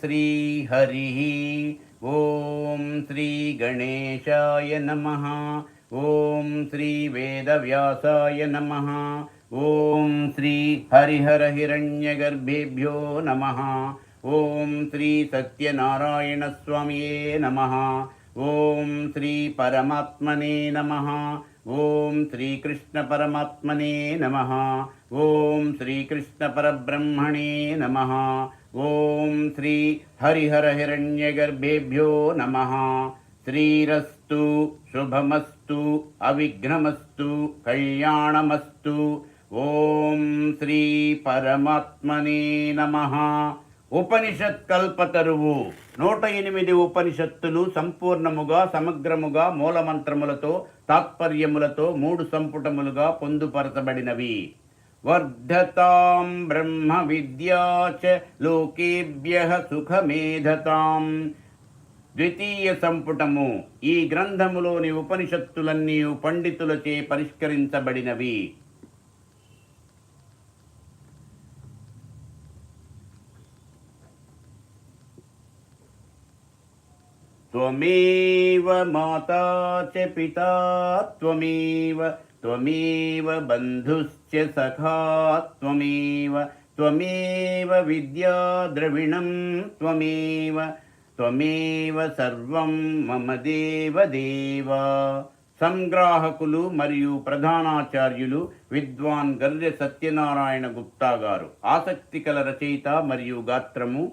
श्रीहरिः। ॐ श्रीगणेशाय नमः। ॐ श्रीवेदव्यासाय नमः। ॐ श्रीहरिहरहिरण्यगर्भेभ्यो नमः। ॐ श्रीसत्यनारायणस्वामिये नमः। ॐ श्रीपरमात्मने नमः ఓం శ్రీకృష్ణ పరమాత్మనే నమ. ఓం శ్రీకృష్ణ పరబ్రహ్మణే నమ. ఓం శ్రీ హరిహర హిరణ్యగర్భేభ్యో నమ. శ్రీరస్తు శుభమస్తు అవిఘ్నమస్తు కళ్యాణమస్తు. ఓం శ్రీ పరమాత్మనే నమ. ఉపనిషత్ కల్పతరువు నూట ఎనిమిది ఉపనిషత్తులు సంపూర్ణముగా సమగ్రముగా మూలమంత్రములతో తాత్పర్యములతో మూడు సంపుటములుగా పొందుపరచబడినవి. వర్ధతాం బ్రహ్మ విద్యా చ లోకేభ్య సుఖమేధతాం. ద్వితీయ సంపుటము. ఈ గ్రంథములోని ఉపనిషత్తులన్నీ పండితులచే పరిష్కరించబడినవి. त्वमेव माता च पिता त्वमेव त्वमेव बन्धुश्च सखा त्वमेव त्वमेव विद्या द्रविणं त्वमेव त्वमेव సర్వం మమ దేవదేవ సంగ్రాహకులు మరియు ప్రధానాచార్యులు విద్వాన్ గర్రె సత్యనారాయణ గుప్తా గారు ఆసక్తి కల రచయిత మరియు గాత్రము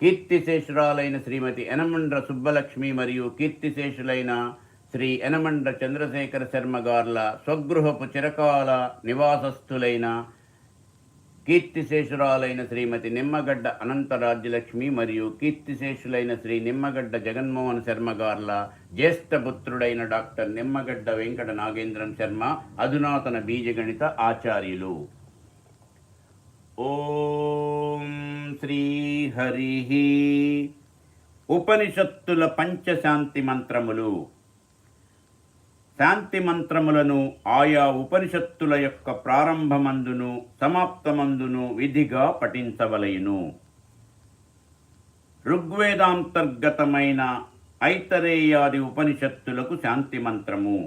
కీర్తిశేషురాలైన శ్రీమతి యనమండ్ర సుబ్బలక్ష్మి మరియు కీర్తిశేషులైన శ్రీ యనమండ్ర చంద్రశేఖర శర్మ గార్ల స్వగృహపు చిరకాల నివాసస్థులైన కీర్తిశేషురాలైన శ్రీమతి నిమ్మగడ్డ అనంతరాజ్యలక్ష్మి మరియు కీర్తిశేషులైన శ్రీ నిమ్మగడ్డ జగన్మోహన్ శర్మ గార్ల జ్యేష్ఠపుత్రుడైన డాక్టర్ నిమ్మగడ్డ వెంకట నాగేంద్రం శర్మ అధునాతన బీజగణిత ఆచార్యులు. ఓం శ్రీ హరి ఉపనిషత్తుల పంచశాంతి మంత్రములు. శాంతి మంత్రములను ఆయా ఉపనిషత్తుల యొక్క ప్రారంభమందును సమాప్తమందును విధిగా పఠించవలయును ఋగ్వేదాంతర్గతమైన ఐతరేయాది ఉపనిషత్తులకు శాంతి మంత్రము.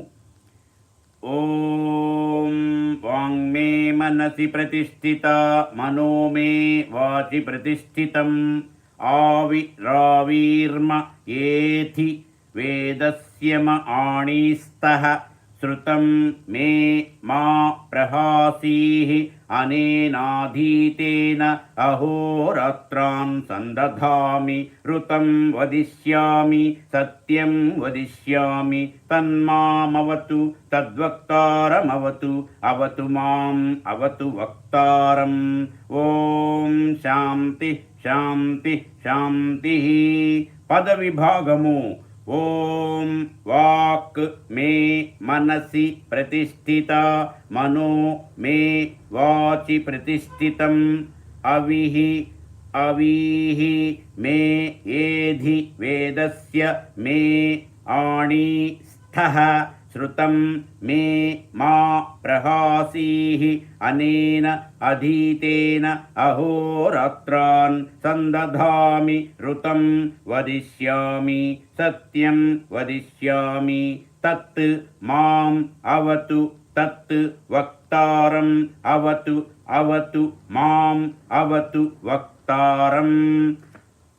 ఓం వాంగ్మే మనసి ప్రతిష్ఠిత మనో మే వాచి ప్రతిష్ఠితం ఆవిరావీర్మ ఏథి వేదస్యమ ఆణీస్తః श्रुतं मे मा प्रहासीः अनेनाधीतेन अहोरात्रान् सन्दधामि ऋतं वदिष्यामि सत्यं वदिष्यामि तन्मामवतु तद्वक्तारमवतु अवतु माम् अवतु वक्तारम् ॐ शान्ति शान्ति शान्तिः पदविभागमु ఓం వాక్ మే మనసి ప్రతిష్ఠిత మనో మే వాచి ప్రతిష్ఠితం అవిహి అవీహి మే ఏధి వేదస్య మే ఆణి స్థః श्रुतं मे मा प्रहासीः अनेन अधीतेन अहोरात्रान् सन्दधामि ऋतं वदिष्यामि सत्यं वदिष्यामि तत् माम् अवतु तत् वक्तारम् अवतु अवतु माम् अवतु వక్తారం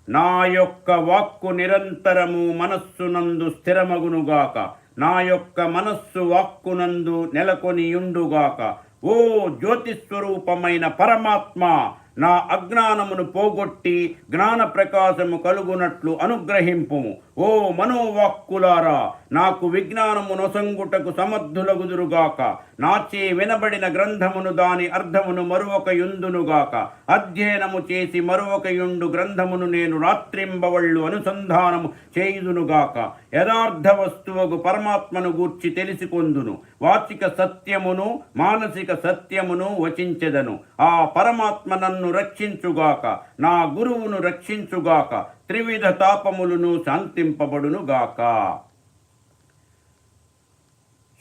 నా యొక్క వాక్కు నిరంతరము మనస్సునందు స్థిరమగునుగాక నా యొక్క మనస్సు వాక్కునందు నెలకొనియుండుగాక. ఓ జ్యోతిస్వరూపమైన పరమాత్మ నా అజ్ఞానమును పోగొట్టి జ్ఞాన ప్రకాశము కలుగునట్లు అనుగ్రహింపుము. ఓ మనోవాక్కులారా నాకు విజ్ఞానము నొసంగుటకు సమర్థులగుదురుగాక. నాచే వినబడిన గ్రంథమును దాని అర్థమును మరొక యుందునుగాక అధ్యయనము చేసి మరొక యుండు గ్రంథమును నేను రాత్రింబవళ్ళు అనుసంధానము చేయుదునుగాక యథార్థ వస్తువుకు పరమాత్మను గూర్చి తెలిసికొందును. వాచిక సత్యమును మానసిక సత్యమును వచించెదను. ఆ పరమాత్మ నన్ను రక్షించుగాక. నా గురువును రక్షించుగాక త్రివిధ తాపములను శాంతింపబడునుగాక.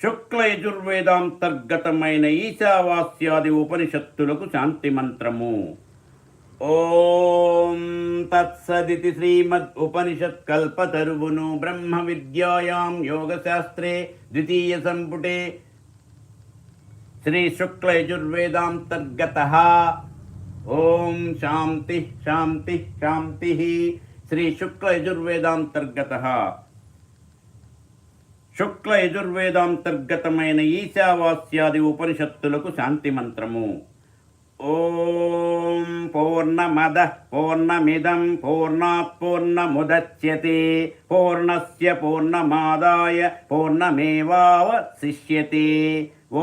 శుక్ల యజుర్వేదాంతర్గతమైన ఈశావాస్యాది ఉపనిషత్తులకు శాంతి మంత్రము. ఓం తత్సదితి శ్రీమద్ ఉపనిషత్ కల్పతరువును బ్రహ్మ విద్యాయాం యోగశాస్త్రే ద్వితీయ సంపుటే. శ్రీ శుక్ల యజుర్వేదాంతర్గత. ఓం శాంతి శాంతి శాంతి. శ్రీ శుక్ల యజుర్వేదాంతర్గత శుక్ల యజుర్వేదాంతర్గతమైన ఈశావాస్యాది ఉపనిషత్తులకు శాంతి మంత్రము. ఓం పూర్ణమద పూర్ణమిదం పూర్ణాత్ పూర్ణముదచ్యతే పూర్ణస్య పూర్ణమాదాయ పూర్ణమేవావశిష్యతే.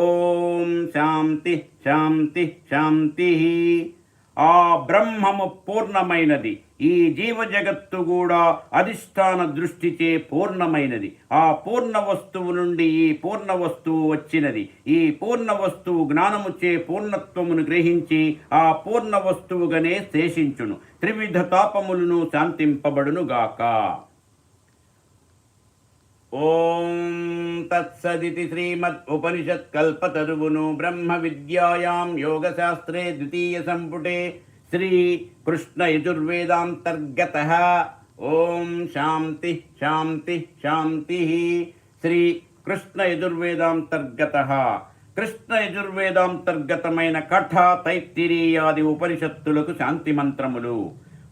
ఓం శాంతి శాంతి శాంతి. ఆ బ్రహ్మము పూర్ణమైనది. ఈ జీవ జగత్తు కూడా అధిష్టాన దృష్టిచే పూర్ణమైనది. ఆ పూర్ణ వస్తువు నుండి ఈ పూర్ణ వస్తువు వచ్చినది. ఈ పూర్ణ వస్తువు జ్ఞానముచే పూర్ణత్వమును గ్రహించి ఆ పూర్ణ వస్తువుగానే శేషించును. త్రివిధ తాపములను శాంతింపబడును గాక ఓం తత్సదితి శ్రీమద్ ఉపనిషత్ కల్పతరువును బ్రహ్మ విద్యాయాం యోగశాస్త్రే ద్వితీయ సంపుటే శ్రీ కృష్ణ యజుర్వేదాంతర్గత. ఓం శాంతి శాంతి శాంతి శ్రీ కృష్ణ యజుర్వేదాంతర్గత. కృష్ణ యజుర్వేదాంతర్గతమైన కఠ తైత్తిరీయాది ఉపనిషత్తులకు శాంతి మంత్రములు.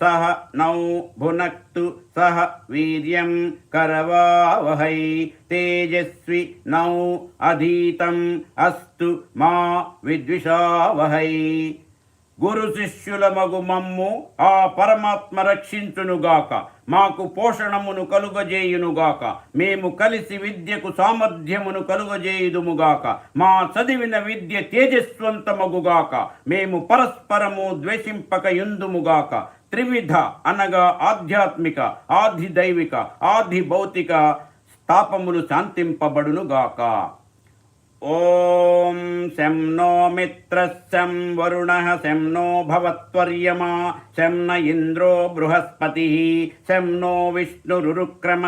సహ నౌ భునక్తు సహ వీర్యం కరవావహై తేజస్వి నౌ అధీతం అస్తు మా విద్విషావహై. గురు శిష్యుల మగు మమ్ము ఆ పరమాత్మ రక్షించునుగాక మాకు పోషణమును కలుగజేయునుగాక మేము కలిసి విద్యకు సామర్థ్యమును కలుగజేయుదుముగాక మా చదివిన విద్య తేజస్వంతమగుగాక మేము పరస్పరము ద్వేషింపక యుందుముగాక త్రివిధ అనగా ఆధ్యాత్మిక ఆది దైవిక ఆది భౌతిక స్థాపములు శాంతింపబడునుగాక. ఓం శం నో మిత్ర శం వరుణ శం నో భవత్వర్యమా శం న ఇంద్రో బృహస్పతి శం నో విష్ణురుక్రమ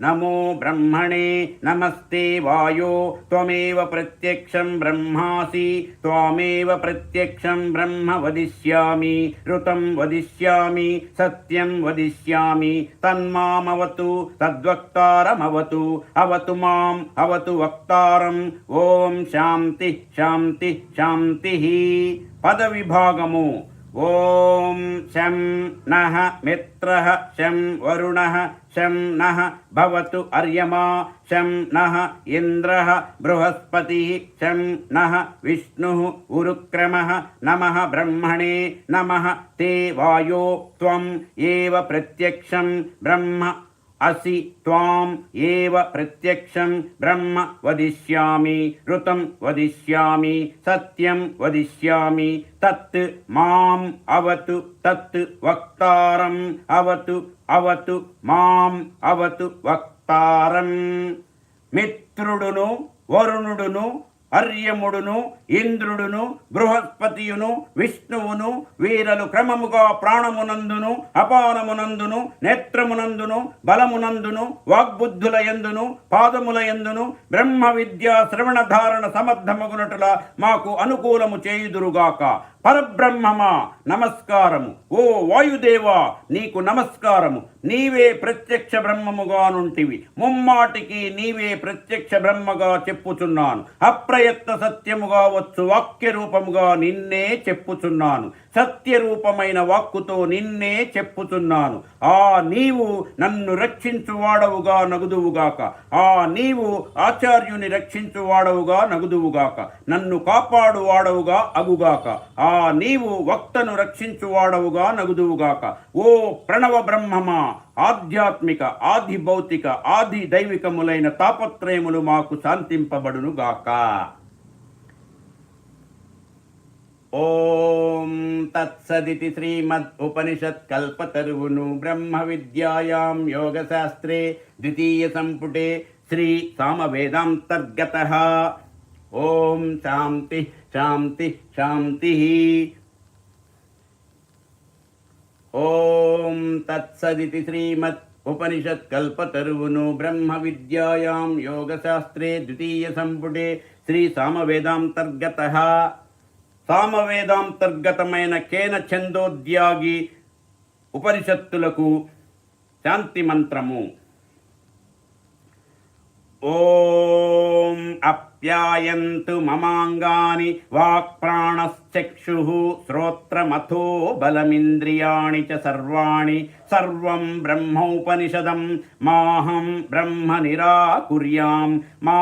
నమో బ్రహ్మణే నమస్తే వాయో త్వమేవ ప్రత్యక్షం బ్రహ్మాసి త్వామేవ ప్రత్యక్షం బ్రహ్మ వదిష్యామి ఋతం వదిష్యామి సత్యం వదిష్యామి తన్మామవతు తద్వక్తారమవతు అవతు మాం అవతు వక్తారం ఓం శాంతి శాంతి శాంతి పద విభాగము ఓం శం నః మిత్ర శం వరుణ శం నః భవతు అర్యమా శం నః ఇంద్ర బృహస్పతి శం నః విష్ణు ఉరుక్రమ నమ బ్రహ్మణే నమ తే వాయో త్వం ఏవ ప్రత్యక్షం బ్రహ్మ అసి త్వాం ఏవ ప్రత్యక్షం బ్రహ్మ వదిష్యామి ఋతం వదిష్యామి సత్యం వదిష్యామి తత్ మాం అవతు తత్ వక్తారం అవతు అవతు మాం అవతు వక్తారం మిత్రుడును వరుణుడును అర్యముడును ఇంద్రుడును బృహస్పతియును విష్ణువును వీరలు క్రమముగా ప్రాణమునందును అపానమునందును నేత్రమునందును బలమునందును వాగ్బుద్ధుల ఎందును పాదముల ఎందును బ్రహ్మ విద్య శ్రవణ ధారణ సమర్థమగునటుల మాకు అనుకూలము చేయుదురుగాక. పరబ్రహ్మమా నమస్కారము. ఓ వాయుదేవా నీకు నమస్కారము. నీవే ప్రత్యక్ష బ్రహ్మముగా నుంటివి. ముమ్మాటికి నీవే ప్రత్యక్ష బ్రహ్మగా చెప్పుచున్నాను. అప్రయత్న సత్యముగా వచ్చు వాక్య రూపముగా నిన్నే చెప్పుచున్నాను. సత్యరూపమైన వాక్కుతో నిన్నే చెప్పుతున్నాను ఆ నీవు నన్ను రక్షించువాడవుగా నగుదువుగాక. ఆ నీవు ఆచార్యుని రక్షించువాడవుగా నగుదువుగాక. నన్ను కాపాడువాడవుగా అగుగాక. ఆ నీవు వక్తను రక్షించువాడవుగా నగుదువుగాక. ఓ ప్రణవ బ్రహ్మమా ఆధ్యాత్మిక ఆది భౌతిక ఆది దైవికములైన తాపత్రయములు మాకు శాంతింపబడును గాక ఓం తత్సదితి శ్రీమద్ ఉపనిషత్ కల్పతరువును బ్రహ్మ విద్యాయాం యోగశాస్త్రే ద్వితీయ సంపుటే శ్రీ సామవేదాంతర్గత. ఓం శాంతి శాంతి శాంతి. ఓం తత్సదితి శ్రీమద్ ఉపనిషత్ కల్పతరువును బ్రహ్మ విద్యాయాం యోగశాస్త్రే ద్వితీయ సంపుటే శ్రీ సామవేదాంతర్గత. సామవేదాంతర్గతమైన కేన ఛందోద్యాగి ఉపనిషత్తులకు శాంతి మంత్రము. ఓం అప్యాయంతు మమాంగాని వాక్ప్రాణశ్చక్షుః శ్రోత్రమథో బలమింద్రియాణి చ సర్వాణి సర్వం బ్రహ్మోపనిషదం మాహం బ్రహ్మ నిరాకుర్యాం మా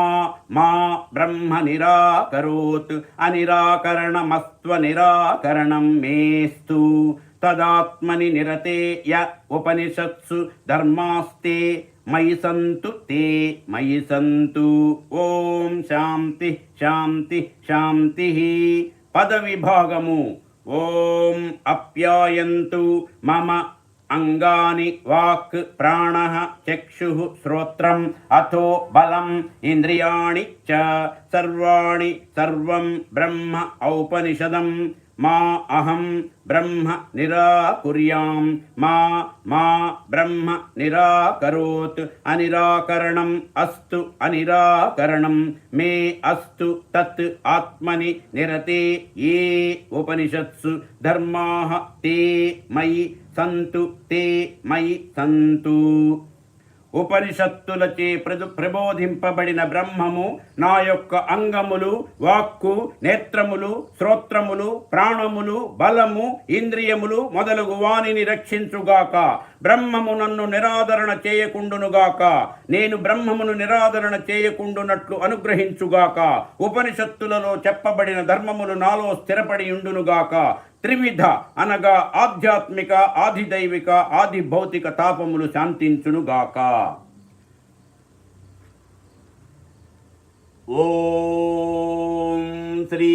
మా బ్రహ్మ నిరాకరోత్ అనిరాకరణమస్త్వ నిరాకరణం మేస్తు తదాత్మని నిరతే య ఉపనిషత్సు ధర్మాస్తే మయి సంతు తే మయి సంతు. ఓం శాంతి శాంతి శాంతి. పద విభాగము ఓం అప్యాయంతు. మమ అంగాని వాక్ ప్రాణ చక్షు శ్రోత్రం. అథో బలం ఇంద్రియాణి చ. సర్వాణి సర్వం బ్రహ్మ ఔపనిషదం. మా అహం బ్రహ్మ నిరాకుర్యాం. మా మా బ్రహ్మ నిరాకరోత్. అనిరాకరణం అస్తు అనిరాకరణం. మే అస్తు తత్ ఆత్మని నిరతే ఏ ఉపనిషత్సు. ధర్మా తే మయి సంతు తే మయి సంతు. ఉపనిషత్తులచే ప్రదు ప్రబోధింపబడిన బ్రహ్మము నా యొక్క అంగములు వాక్కు నేత్రములు శ్రోత్రములు ప్రాణములు బలము ఇంద్రియములు మొదలగు వానిని రక్షించుగాక. బ్రహ్మము నన్ను నిరాదరణ చేయకుండునుగాక. నేను బ్రహ్మమును నిరాదరణ చేయకుండునట్లు అనుగ్రహించుగాక. ఉపనిషత్తులలో చెప్పబడిన ధర్మములు నాలో స్థిరపడి ఉండునుగాక. త్రివిధ అనగా ఆధ్యాత్మిక ఆదిదైవిక ఆది భౌతిక తాపములు శాంతించునుగాక. ఓం శ్రీ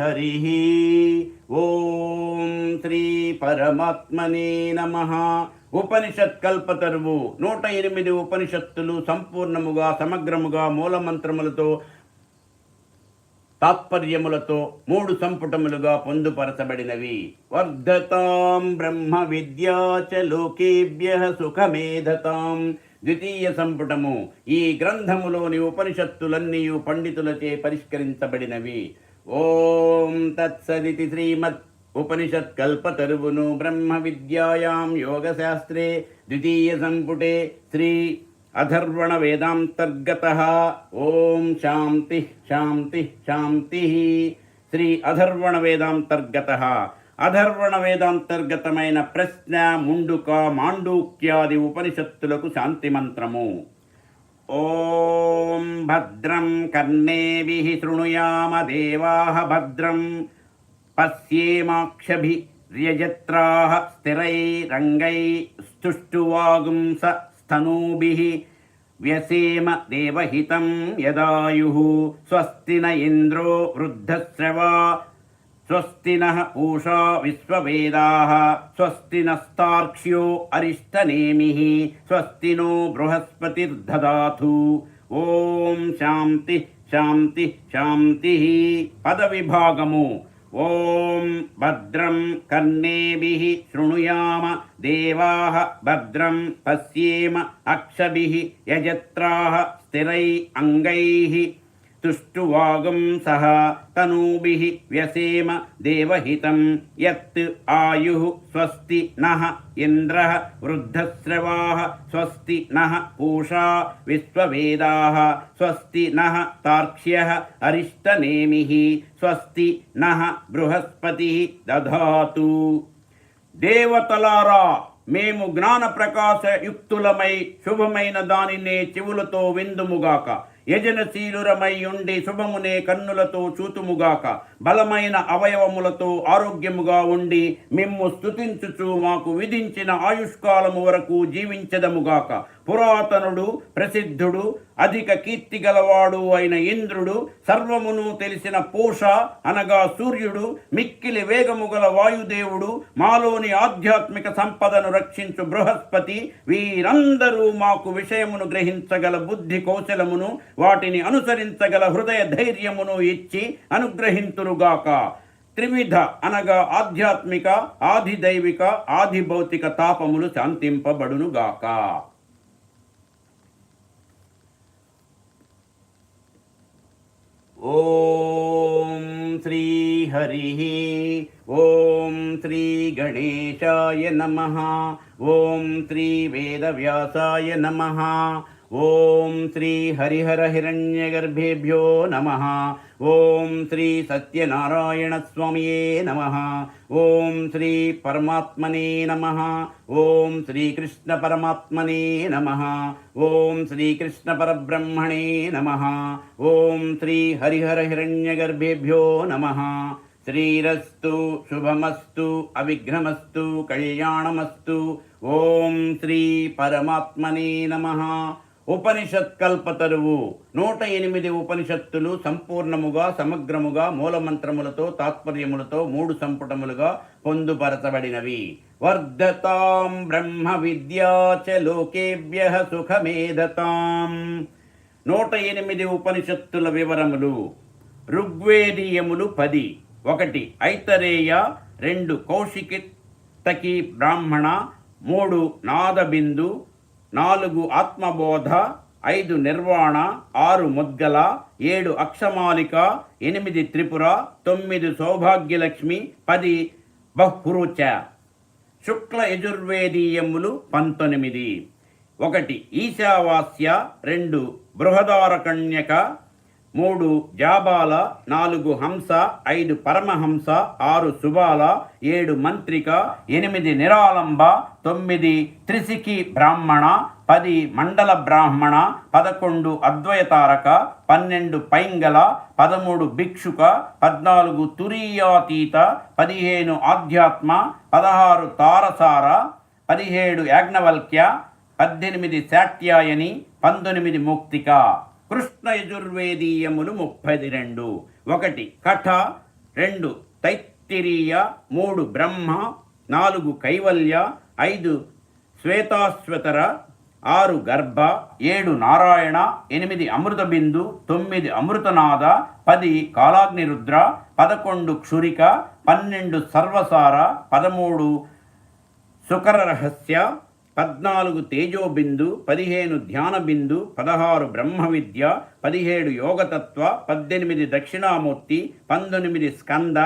హరి ఓం శ్రీ పరమాత్మనే నమ. ఉపనిషత్ కల్పతరువు నూట ఎనిమిది ఉపనిషత్తులు సంపూర్ణముగా సమగ్రముగా మూలమంత్రములతో తాత్పర్యములతో మూడు సంపుటములుగా పొందుపరచబడినవి. వర్ధతాం బ్రహ్మ విద్యా చ లోకేభ్య సుఖమేధతాం. ద్వితీయ సంపుటము ఈ గ్రంథములోని ఉపనిషత్తులన్నీ పండితులచే పరిష్కరించబడినవి. ఓం తత్సదితి శ్రీమత్ ఉపనిషత్ కల్పతరువును బ్రహ్మ విద్యాయాం యోగశాస్త్రే. ద్వితీయ సంపుటే శ్రీ అధర్వణ వేదాంతర్గత ఓం శాంతి శాంతి శాంతి శ్రీ అధర్వణ వేదాంతర్గత అధర్వణ వేదాంతర్గతమైన ప్రశ్న ముండుక మాండూక్యాది ఉపనిషత్తులకు శాంతి మంత్రము ఓం భద్రం కర్ణేభి శృణుయామ దేవాः భద్రం పశ్యేమాక్షభి పశ్యేమాక్షభిర్యజత్రాः స్థిరైరంగై స్తుష్టువాగుంస స్తనూభిः వ్యసేమ దేవహితం యదాయుः స్వస్తి న ఇంద్రో వృద్ధశ్రవా స్వస్తి నః పూషా విశ్వవేదాः స్వస్తి నస్తార్క్ష్యో అరిష్టనేమిः స్వస్తి నో బృహస్పతిర్దదాతు ఓం శాంతి శాంతి శాంతి పద విభాగము ఓం భద్రం కర్ణేభిः శృణుయామ దేవాः భద్రం పశ్యేమ అక్షభిः యజత్రాः స్థిరై అంగైः తుష్టువాగం సహ తనూభిः వ్యసేమ దేవహితం యత్ ఆయుః స్వస్తి నః ఇంద్రः వృద్ధశ్రవాः స్వస్తి నః పూషా విశ్వవేదాः స్వస్తి నః తార్క్ష్యः అరిష్టనేమిः స్వస్తి నః బృహస్పతిः దధాతు దేవతలారా మేము జ్ఞాన ప్రకాశ యుక్తులమై శుభమైన దానినే చెవులతో విందుముగాక యజనశీలురమై ఉండి శుభమునే కన్నులతో చూతుముగాక. బలమైన అవయవములతో ఆరోగ్యముగా ఉండి మిమ్ము స్తుతించుచు మాకు విధించిన ఆయుష్కాలము వరకు జీవించదముగాక. పురాతనుడు ప్రసిద్ధుడు అధిక కీర్తి గలవాడు అయిన ఇంద్రుడు సర్వమును తెలిసిన పూష అనగా సూర్యుడు మిక్కిలి వేగము గల వాయుదేవుడు మాలోని ఆధ్యాత్మిక సంపదను రక్షించు బృహస్పతి వీరందరూ మాకు విషయమును గ్రహించగల బుద్ధి కౌశలమును వాటిని అనుసరించగల హృదయ ధైర్యమును ఇచ్చి అనుగ్రహింతురుగాక. త్రివిధ అనగా ఆధ్యాత్మిక ఆధిదైవిక ఆధిభౌతిక తాపములు శాంతింపబడునుగాక. ఓం శ్రీ హరి ఓం శ్రీ గణేశాయ నమ ఓం శ్రీ వేదవ్యాసాయ నమ ఓం శ్రీ హరిహర హిరణ్యగర్భేభ్యో నమ. ఓం శ్రీ సత్యనారాయణ స్వామియే నమ. ఓం శ్రీ పరమాత్మనే నమ. ఓం శ్రీకృష్ణ పరమాత్మనే నమ. ఓం శ్రీకృష్ణ పరబ్రహ్మణే నమ. ఓం శ్రీ హరిహర హిరణ్యగర్భేభ్యో నమ. శ్రీరస్తు శుభమస్తు అవిఘ్నమస్తు కళ్యాణమస్తు. ఓం శ్రీ పరమాత్మనే నమ. ఉపనిషత్ కల్పతరువు నూట ఎనిమిది ఉపనిషత్తులు సంపూర్ణముగా సమగ్రముగా మూలమంత్రములతో తాత్పర్యములతో మూడు సంపుటములుగా పొందుపరచబడినవి. వర్ధతాం బ్రహ్మ విద్యాచ లోకేభ్య సుఖమేధతాం. నూట ఎనిమిది ఉపనిషత్తుల వివరములు. ఋగ్వేదీయములు పది. ఒకటి ఐతరేయ. రెండు కౌశికితకి బ్రాహ్మణ. మూడు నాదబిందు. నాలుగు ఆత్మబోధ ఐదు నిర్వాణ ఆరు ముద్గల ఏడు అక్షమాలిక ఎనిమిది త్రిపుర తొమ్మిది సౌభాగ్యలక్ష్మి పది బహ్రుచ శుక్ల యజుర్వేదీయములు పంతొమ్మిది. ఒకటి ఈశావాస్య రెండు బృహదారకణ్యక మూడు జాబాల నాలుగు హంస ఐదు పరమహంస ఆరు సుబాల ఏడు మంత్రిక ఎనిమిది నిరాలంబ తొమ్మిది త్రిశికి బ్రాహ్మణ పది మండల బ్రాహ్మణ పదకొండు అద్వయతారక పన్నెండు పైంగల పదమూడు భిక్షుక పద్నాలుగు తురీయాతీత పదిహేను ఆధ్యాత్మ పదహారు తారసార పదిహేడు యాజ్ఞవల్క్య పద్దెనిమిది శాట్యాయని పంతొమ్మిది ముక్తిక. కృష్ణ యజుర్వేదీయములు ముప్పై రెండు. ఒకటి కఠ రెండు తైత్తిరీయ మూడు బ్రహ్మ నాలుగు కైవల్య ఐదు శ్వేతాశ్వతర ఆరు గర్భ ఏడు నారాయణ ఎనిమిది అమృత బిందు తొమ్మిది అమృతనాద పది కాలాగ్నిరుద్ర పదకొండు క్షురిక పన్నెండు సర్వసార పదమూడు సుకర రహస్య పద్నాలుగు తేజోబిందు పదిహేను ధ్యాన బిందు పదహారు బ్రహ్మ విద్య పదిహేడు యోగతత్వ పద్దెనిమిది దక్షిణామూర్తి పంతొమ్మిది స్కంద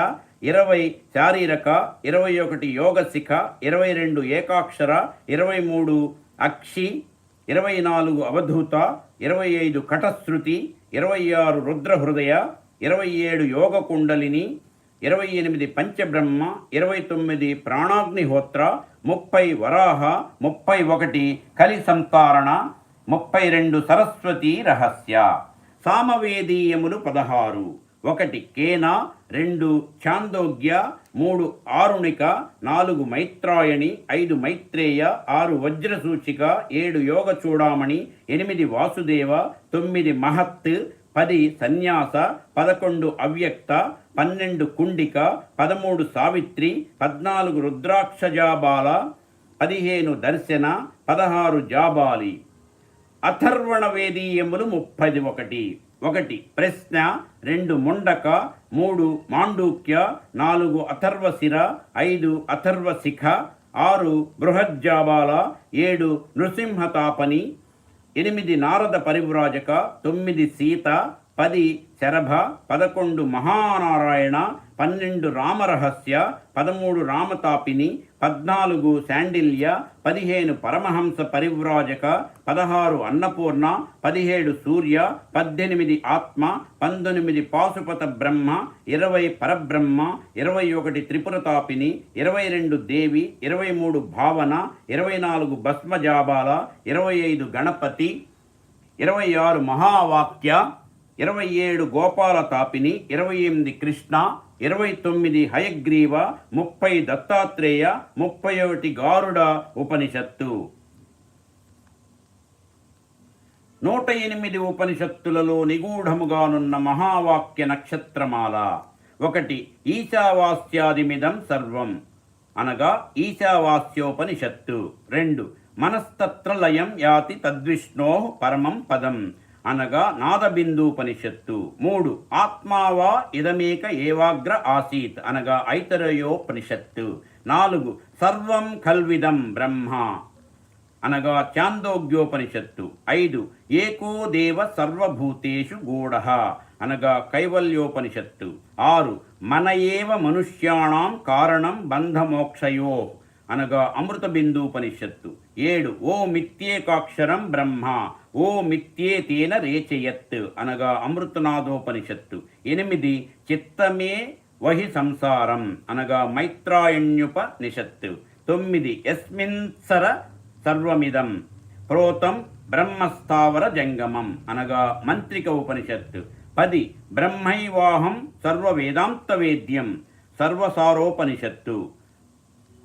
ఇరవై శారీరక ఇరవై ఒకటి యోగశిఖ ఇరవై రెండు ఏకాక్షర ఇరవై మూడు అక్షి ఇరవై నాలుగు అవధూత ఇరవై ఐదు కటశ్రుతి ఇరవై ఆరు రుద్రహృదయ ఇరవై ఏడు యోగ కుండలిని ఇరవై ఎనిమిది పంచబ్రహ్మ ఇరవై తొమ్మిది ప్రాణాగ్నిహోత్ర ముప్పై వరాహ ముప్పై ఒకటి కలి సంతారణ ముప్పై రెండు సరస్వతి రహస్య. సామవేదీయములు పదహారు. ఒకటి కేన రెండు చాందోగ్య మూడు ఆరుణిక నాలుగు మైత్రాయణి ఐదు మైత్రేయ ఆరు వజ్రసూచిక ఏడు యోగ చూడామణి ఎనిమిది వాసుదేవ తొమ్మిది మహత్ పది సన్యాస పదకొండు అవ్యక్త పన్నెండు కుండిక పదమూడు సావిత్రి పద్నాలుగు రుద్రాక్షజాబాల పదిహేను దర్శన పదహారు జాబాలి. అథర్వణ వేదీయములు ముప్పది ఒకటి. ఒకటి ప్రశ్న రెండు ముండక మూడు మాండూక్య నాలుగు అథర్వశిర ఐదు అథర్వశిఖ ఆరు బృహజ్జాబాల ఏడు నృసింహతాపని ఎనిమిది నారద పరివ్రాజక తొమ్మిది సీత పది శరభ పదకొండు మహానారాయణ పన్నెండు రామరహస్య పదమూడు రామతాపిని పద్నాలుగు శాండిల్య పదిహేను పరమహంస పరివ్రాజక పదహారు అన్నపూర్ణ పదిహేడు సూర్య పద్దెనిమిది ఆత్మ పంతొమ్మిది పాశుపత బ్రహ్మ ఇరవై పరబ్రహ్మ ఇరవై ఒకటి త్రిపురతాపిని ఇరవై రెండు దేవి ఇరవై మూడు భావన ఇరవై నాలుగు భస్మజాబాల ఇరవై ఐదు గణపతి ఇరవై ఆరు మహావాక్య ఇరవై ఏడు గోపాల తాపిని ఇరవై ఎనిమిది కృష్ణ ఇరవై తొమ్మిది హయగ్రీవ ముప్పై దత్తాత్రేయ ముప్పై ఒకటి గారుడ ఉపనిషత్తు. నూట ఎనిమిది ఉపనిషత్తులలో నిగూఢముగానున్న మహావాక్య నక్షత్రమాల. ఒకటి ఈశావాస్యాదిమిదం సర్వం. అనగా ఈశావాస్యోపనిషత్తు. రెండు మనస్తత్ర లయం యాతి తద్విష్ణో పరమం పదం. అనగా నాదబిందూపనిషత్తు. మూడు ఆత్మావా ఇదమేక ఏవాగ్ర ఆసీత్ అనగా ఐతరయోపనిషత్తు. నాలుగు సర్వం కల్విదం బ్రహ్మ అనగా చాందోగ్యోపనిషత్తు ఐదు ఏకో దేవ సర్వభూతేషు గూఢ అనగా కైవల్యోపనిషత్తు. ఆరు మన ఏవ మనుష్యాణం కారణం బంధమోక్షయో అనగా అమృతబిందూపనిషత్తు. ఏడు. ఓ మిత్యేకాక్షరం బ్రహ్మ. ఓ మిత్యేతేన రేచయత్ అనగా అమృతనాథోపనిషత్తు ఎనిమిది. చిత్తమే వహి సంసారం అనగా మైత్రాయణ్యుపనిషత్తు. తొమ్మిది. యస్మిన్సర సర్వమిదం. ప్రోతం బ్రహ్మస్థావర జంగమం అనగా మంత్రిక ఉపనిషత్తు. పది. బ్రహ్మైవాహం సర్వ వేదాంత వేద్యం సర్వసారోపనిషత్తు.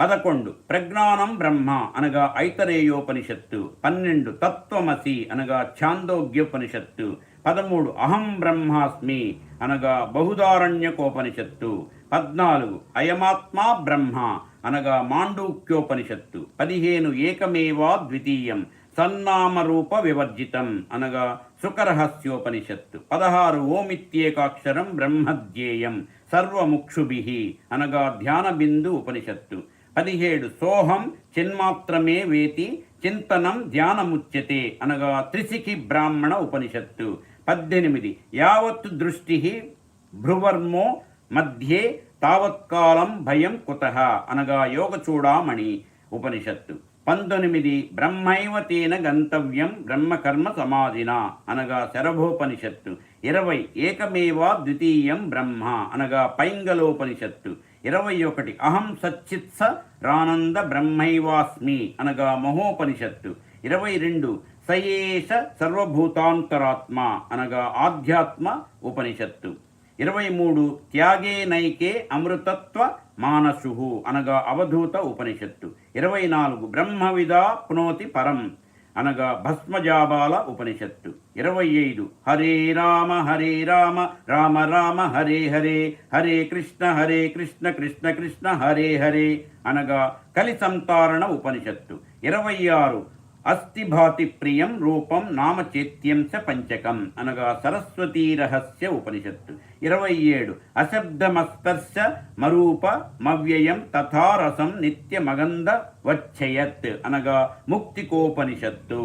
పదకొండు. ప్రజ్ఞానం బ్రహ్మ అనగా ఐతరేయోపనిషత్తు పన్నెండు తత్వమసి అనగా ఛాందోగ్యోపనిషత్తు. పదమూడు అహం బ్రహ్మాస్మి అనగా బహుదారణ్యకోపనిషత్తు. పద్నాలుగు అయమాత్మా బ్రహ్మ అనగా మాండూక్యోపనిషత్తు. పదిహేను ఏకమేవా ద్వితీయం సన్నామరూప వివర్జితం అనగా సుఖరహస్యోపనిషత్తు పదహారు ఓమిత్యేకాక్షరం బ్రహ్మధ్యేయం సర్వముక్షుభి అనగా ధ్యానబిందు ఉపనిషత్తు. పదిహేడు సోహం చిన్మాత్రమే వేతి చింతనం ధ్యానముచ్యతే అనగా త్రిశిఖి బ్రాహ్మణ ఉపనిషత్తు. పద్దెనిమిది యావత్ దృష్టి భ్రువర్మో మధ్యే తావత్కాలం భయం కుత అనగా యోగచూడామణి ఉపనిషత్తు. పంతొమ్మిది బ్రహ్మైవ తేన గంతవ్యం బ్రహ్మకర్మ సమాధిన అనగా శరభోపనిషత్తు. ఇరవై ఏకమేవా ద్వితీయం బ్రహ్మ అనగా పైంగలోపనిషత్తు. ఇరవై ఒకటి. అహం సచ్చిత్స రానంద బ్రహ్మైవాస్మి అనగా మహోపనిషత్తు. ఇరవై రెండు. సయేష సర్వభూతాంతరాత్మ అనగా ఆధ్యాత్మ ఉపనిషత్తు. ఇరవై మూడు. త్యాగే నైకే అమృతత్వ మానసు అనగా అవధూత ఉపనిషత్తు. ఇరవై నాలుగు. బ్రహ్మవిదా పునోతి పరం అనగా భస్మజాబాల ఉపనిషత్తు. ఇరవై ఐదు. హరే రామ హరే రామ రామ రామ హరే హరే హరే కృష్ణ హరే కృష్ణ కృష్ణ కృష్ణ హరే హరే అనగా కలి సంతారణ ఉపనిషత్తు. ఇరవై ఆరు. అస్థిభాతి ప్రియం రూపం నామచేత్యం చ పంచకం అనగా సరస్వతీ రహస్య ఉపనిషత్తు ఇరవై ఏడు అశబ్దమస్పర్శ మరూప మవ్యయం తథారసం నిత్యమగంధ వచ్చయత్ అనగా ముక్తికోపనిషత్తు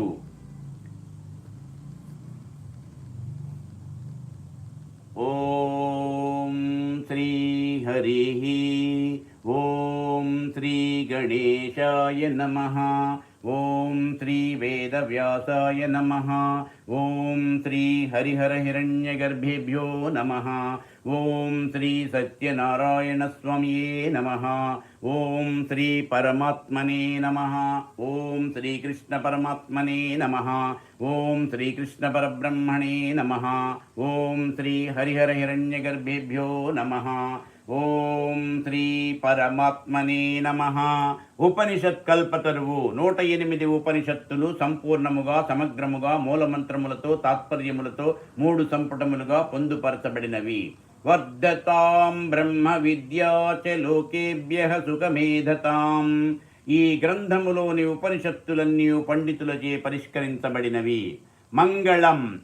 ఓం శ్రీ హరి ఓం శ్రీ గణేశాయ నమః ఓం శ్రీ వేదవ్యాసాయ నమ. ఓం శ్రీ హరిహర హరిహరహిరణ్యగర్భేభ్యో నమ. ఓం శ్రీ సత్యనారాయణస్వామియే నమ. ఓం శ్రీ పరమాత్మనే నమ. ఓం శ్రీకృష్ణ పరమాత్మనే నమ. ఓం శ్రీకృష్ణ పరబ్రహ్మణే నమ. ఓం శ్రీ హరిహర హరిహరహిరణ్యగర్భేభ్యో నమ. ఓం శ్రీ పరమాత్మనే నమ. ఉపనిషత్ కల్పతరువు నూట ఎనిమిది ఉపనిషత్తులు సంపూర్ణముగా సమగ్రముగా మూలమంత్రములతో తాత్పర్యములతో మూడు సంపుటములుగా పొందుపరచబడినవి. వర్ధతాం బ్రహ్మ విద్యాచలోకేభ్య లోకేభ్య సుఖమేధతాం. ఈ గ్రంథములోని ఉపనిషత్తులన్నీ పండితులచే పరిష్కరించబడినవి. మంగళం.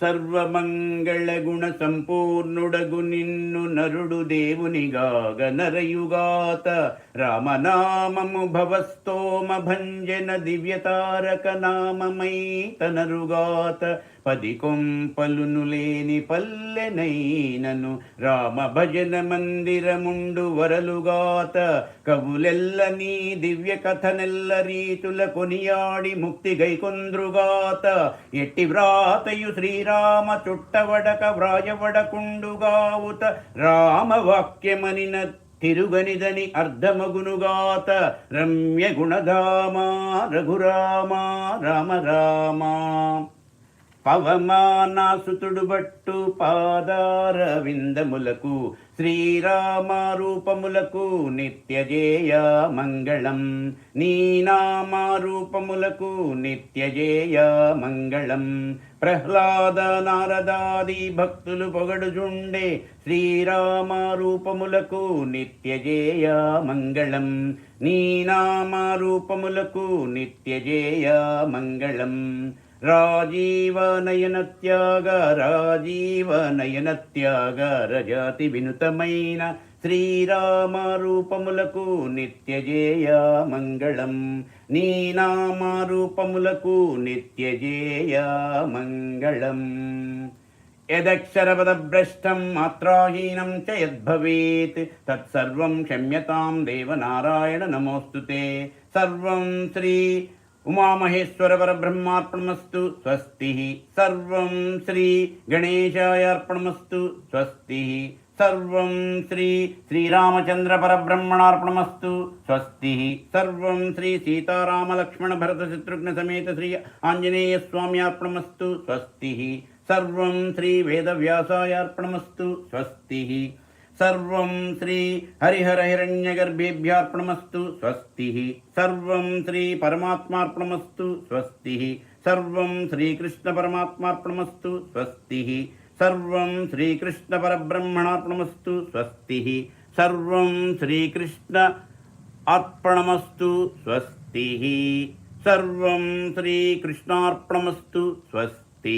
సర్వమంగళగుణ సంపూర్ణుడగు నిన్ను నరుడు దేవునిగాగ నరయుగాత. రామనామము భవస్తోమ భంజన దివ్యతారక నామమై తనరుగాత. పది కొంపలును లేని పల్లెనైనను రామ భజన మందిరముండు వరలుగాత. కవులెల్ల నీ దివ్య కథనెల్ల రీతుల కొనియాడి ముక్తి గైకొంద్రుగాత. ఎట్టి వ్రాతయు శ్రీరామ చుట్టవడక వ్రాయవడకుండుగావుత రామవాక్యమనిన తిరుగనిదని అర్ధమగునుగాత. రమ్య గుణధామా రఘురామా రామ రామా. పవమానాసుతుడు బట్టు పాదార విందములకు శ్రీరామ రూపములకు నిత్యజేయ మంగళం. నీనామ రూపములకు నిత్యజేయ మంగళం. ప్రహ్లాద నారదాది భక్తులు పొగడుచుండే శ్రీరామ రూపములకు నిత్యజేయ మంగళం. నీనామ రూపములకు నిత్యజేయ మంగళం. రాజీవనయనత్యాగ రాజీవనయనత్యాగ రజాతి వినుతమైన శ్రీరామ రూపములకు నిత్యజేయ మంగళం. నీ నామ రూపములకు నిత్యజేయ మంగళం. యదక్షరపదభ్రష్టం మాత్రాహీనం చ యద్భవేత్. తత్సర్వం క్షమ్యతాం దేవనారాయణ నమోస్తుతే. సర్వం శ్రీ ఉమామహేశ్వర పరబ్రహ్మార్పణమస్తు స్వస్తి సర్వం శ్రీ గణేశాయ అర్పణమస్తు స్వస్తి సర్వం శ్రీ శ్రీరామచంద్ర పరబ్రహ్మణార్పణమస్తు స్వస్తి సర్వం శ్రీ సీతారామలక్ష్మణ భరత శత్రుఘ్న సమేత శ్రీ ఆంజనేయ స్వామ్యార్పణమస్తు స్వస్తి సర్వం శ్రీ వేదవ్యాసాయ అర్పణమస్తు స్వస్తి సర్వం శ్రీ హరిహర హిరణ్యగర్భేభ్యార్పణమస్తు స్వస్తి సర్వం శ్రీ పరమాత్మార్పణమస్తు స్వస్తి సర్వం శ్రీకృష్ణ పరమాత్మార్పణమస్తు స్వస్తి సర్వం శ్రీకృష్ణ పరబ్రహ్మణార్పణమస్తు స్వస్తి సర్వం శ్రీకృష్ణ అర్పణమస్తు స్వస్తి సర్వం శ్రీకృష్ణార్పణమస్తు స్వస్తి